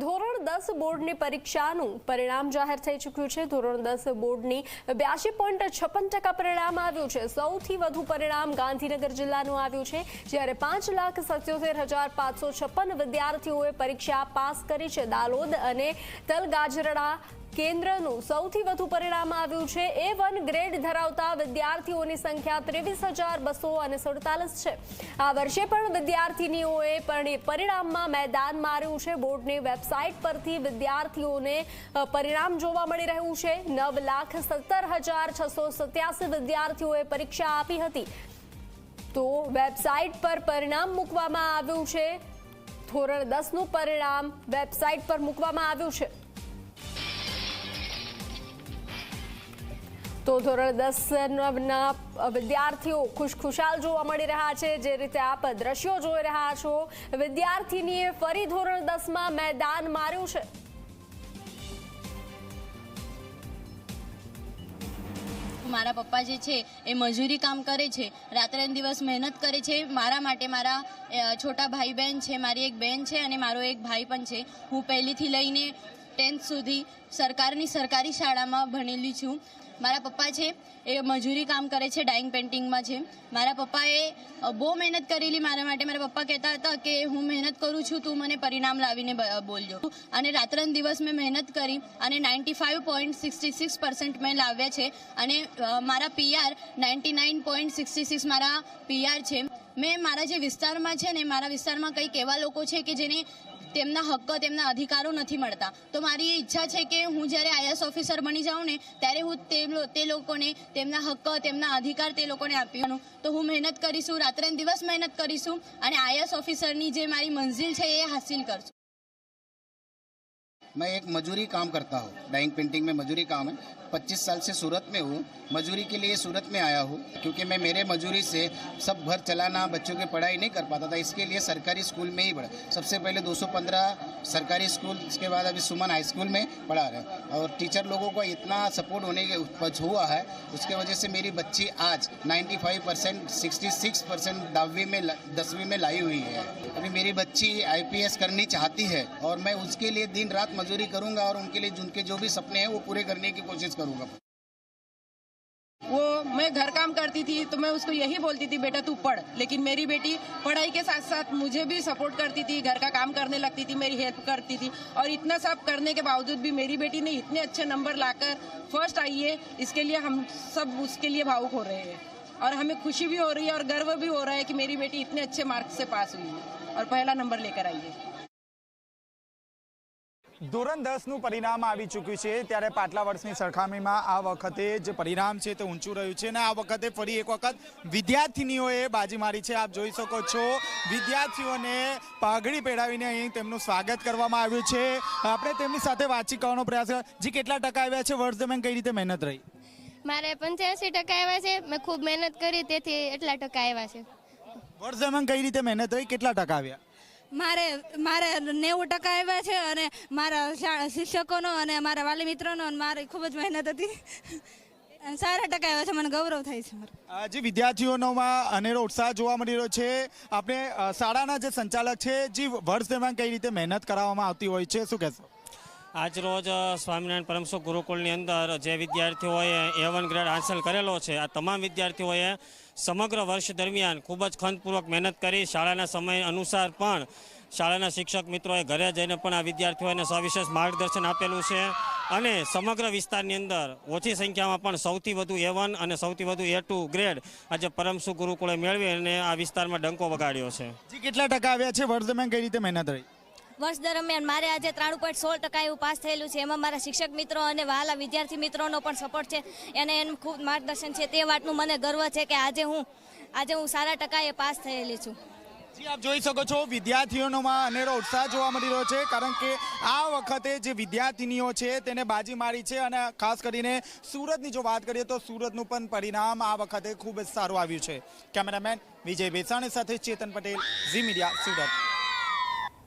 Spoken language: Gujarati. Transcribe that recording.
ધોરણ દસ બોર્ડની પરીક્ષાનું પરિણામ જાહેર થઈ ચૂક્યું છે. ધોરણ દસ બોર્ડની બ્યાસી પોઈન્ટ છપ્પન ટકા પરિણામ આવ્યું છે. સૌથી વધુ પરિણામ ગાંધીનગર જિલ્લાનું આવ્યું છે. જ્યારે પાંચ લાખ સત્યોતેર હજાર પાંચસો છપ્પન વિદ્યાર્થીઓએ પરીક્ષા પાસ કરી છે. દાલોદ અને તલગાજરડા કેન્દ્રનું સૌથી વધુ પરિણામ આવ્યું છે. એ વન ગ્રેડ ધરાવતા વિદ્યાર્થીઓની સંખ્યા ત્રેવીસ હજાર બસો અને સુડતાલીસ છે. આ વર્ષે પણ વિદ્યાર્થીનીઓએ પણ પરિણામમાં મેદાન માર્યું છે. બોર્ડની વેબસાઇટ પરથી વિદ્યાર્થીઓને પરિણામ જોવા મળી રહ્યું છે. નવ લાખ સત્તર હજાર છસો સત્યાસી વિદ્યાર્થીઓએ પરીક્ષા આપી હતી. તો વેબસાઇટ પર પરિણામ મૂકવામાં આવ્યું છે. ધોરણ દસનું પરિણામ વેબસાઇટ પર મૂકવામાં આવ્યું છે. તો ધોરણ દસના વિદ્યાર્થીઓ ખુશખુશાલ જોવા મળી રહ્યા છે. જે રીતે આપ દ્રશ્યો જોઈ રહ્યા છો. વિદ્યાર્થીનીએ ફરી ધોરણ દસમાં મેદાન માર્યું છે. મારા પપ્પા જે છે એ મજૂરી કામ કરે છે. રાત્રે દિવસ મહેનત કરે છે. મારા માટે મારા છોટા ભાઈ બહેન છે, મારી એક બહેન છે અને મારો એક ભાઈ પણ છે. હું પહેલીથી લઈને ટેન્થ સુધી સરકારની સરકારી શાળામાં ભણેલી છું. મારા પપ્પા છે, એ મજૂરી કામ કરે છે, ડાઇંગ પેઇન્ટિંગમાં છે. મારા પપ્પાએ બહુ મહેનત કરેલી મારા માટે. મારા પપ્પા કહેતા હતા કે, હું મહેનત કરું છું, તું મને પરિણામ લાવીને બોલજો. અને રાત્રન દિવસ મેં મહેનત કરી અને ninety five point sixty six percent મેં લાવ્યા છે. અને મારા PR ninety nine point sixty six મારા પીઆર છે. મેં મારા જે વિસ્તારમાં છે ને, મારા વિસ્તારમાં કંઈક એવા લોકો છે કે જેને તેમના હક્ક, તેમના અધિકારો નથી મળતા. તો મારી એ ઈચ્છા છે કે હું જ્યારે આઈએસ ઓફિસર બની જાઉં ને, ત્યારે હું તે લોકોને તેમના હક્ક, તેમના અધિકાર તે લોકોને આપીશું તો હું મહેનત કરીશું, રાત્રે દિવસ મહેનત કરીશું અને આઈએસ ઓફિસરની જે મારી મંજિલ છે એ હાસિલ કરશું. मैं एक मजूरी काम करता हूँ। डाइंग पेंटिंग में मजूरी काम है। 25 साल से सूरत में हूँ। मजूरी के लिए सूरत में आया हूँ। क्योंकि मैं मेरे मजूरी से सब घर चलाना, बच्चों की पढ़ाई नहीं कर पाता था। इसके लिए सरकारी स्कूल में ही पढ़ा। सबसे पहले 215 सरकारी स्कूल इसके बाद अभी सुमन हाई स्कूल में पढ़ा रहे और टीचर लोगों को इतना सपोर्ट होने के हुआ है, उसके वजह से मेरी बच्ची आज 95 परसेंट सिक्सटी दावी में दसवीं में लाई हुई है। अभी मेरी बच्ची आईपीएस करनी चाहती है और मैं उसके लिए दिन रात मजदूरी करूँगा और उनके लिए उनके जो भी सपने हैं वो पूरे करने की कोशिश करूँगा। वो मैं घर काम करती थी तो मैं उसको यही बोलती थी, बेटा तू पढ़। लेकिन मेरी बेटी पढ़ाई के साथ साथ मुझे भी सपोर्ट करती थी, घर का काम करने लगती थी, मेरी हेल्प करती थी। और इतना सब करने के बावजूद भी मेरी बेटी ने इतने अच्छे नंबर लाकर फ़र्स्ट आई है। इसके लिए हम सब उसके लिए भावुक हो रहे हैं। और हमें खुशी भी हो रही है और गर्व भी हो रहा है कि मेरी बेटी इतने अच्छे मार्क्स से पास हुई है। और पहला नंबर लेकर आई है। ધોરણ દસનું પરિણામ આવી ચૂક્યું છે. ત્યારે પાટલા વર્ષની સરખામણીમાં આ વખતે જે પરિણામ છે તે ઊંચું રહ્યું છે અને આ વખતે ફરી એક વખત વિદ્યાર્થિનીઓએ બાજી મારી છે. આપ જોઈ શકો છો વિદ્યાર્થીઓને પાઘડી પહેરાવીને અહીં તેમનું સ્વાગત કરવામાં આવ્યું છે. આપણે તેમની સાથે વાતચીત કરવાનો પ્રયાસ જે કેટલા ટકા આવ્યા છે? વર્ષ દરમિયાન કઈ રીતે મહેનત રહી? મારે પંચ્યાસી ટકા આવ્યા છે. મેં ખૂબ મહેનત કરી તેથી એટલા ટકા આવ્યા છે. વર્ષ દરમિયાન કઈ રીતે મહેનત રહી? કેટલા ટકા આવ્યા? મારે મારે નેવું ટકા આવ્યા છે અને મારા શિક્ષકોનો અને મારા વાલી મિત્રોનો અને મારી ખૂબ જ મહેનત હતી. સારા ટકા આવ્યા છે, મને ગૌરવ થાય છે મારું. જે વિદ્યાર્થીઓનોમાં અનેરો ઉત્સાહ જોવા મળી રહ્યો છે આપણે શાળાના જે સંચાલક છે, જે વર્ષ દરમિયાન કઈ રીતે મહેનત કરાવવામાં આવતી હોય છે, શું કહેશો? આજ રોજ સ્વામિનારાયણ પરમસુખ ગુરુકુળની અંદર જે વિદ્યાર્થીઓએ એ વન ગ્રેડ હાંસલ કરેલો છે, આ તમામ વિદ્યાર્થીઓએ સમગ્ર વર્ષ દરમિયાન ખૂબ જ ખંતપૂર્વક મહેનત કરી, શાળાના સમય અનુસાર પણ શાળાના શિક્ષક મિત્રોએ ઘરે જઈને પણ આ વિદ્યાર્થીઓને સવિશેષ માર્ગદર્શન આપેલું છે અને સમગ્ર વિસ્તારની અંદર ઓછી સંખ્યામાં પણ સૌથી વધુ એ અને સૌથી વધુ એ ટુ ગ્રેડ આજે પરમસુખ ગુરુકુળે મેળવી અને આ વિસ્તારમાં ડંકો વગાડ્યો છે. કેટલા ટકા આવ્યા છે? વર્ષ દરમિયાન કઈ રીતે મહેનત રહી? વર્ષ દરમિયાન મારે આજે ત્રાણું પોઈન્ટ સોળ ટકા એવું પાસ થયેલું છે. એમાં મારા શિક્ષક મિત્રો અને વાલા વિદ્યાર્થી મિત્રોનો પણ સપોર્ટ છે. એને એનું ખૂબ માર્ગદર્શન છે. તે વાતનું મને ગર્વ છે કે આજે હું આજે હું સારા ટકાએ પાસ થયેલી છું. જી, આપ જોઈ શકો છો, વિદ્યાર્થીઓમાં અનેરો ઉત્સાહ જોવા મળી રહ્યો છે, કારણ કે આ વખતે જે વિદ્યાર્થીનીઓ છે તેને બાજી મારી છે અને ખાસ કરીને સુરતની જો વાત કરીએ તો સુરતનું પણ પરિણામ આ વખતે ખૂબ જ સારું આવ્યું છે. કેમેરામેન વિજય બેસાણી સાથે ચેતન પટેલ, ઝી મીડિયા સુરત.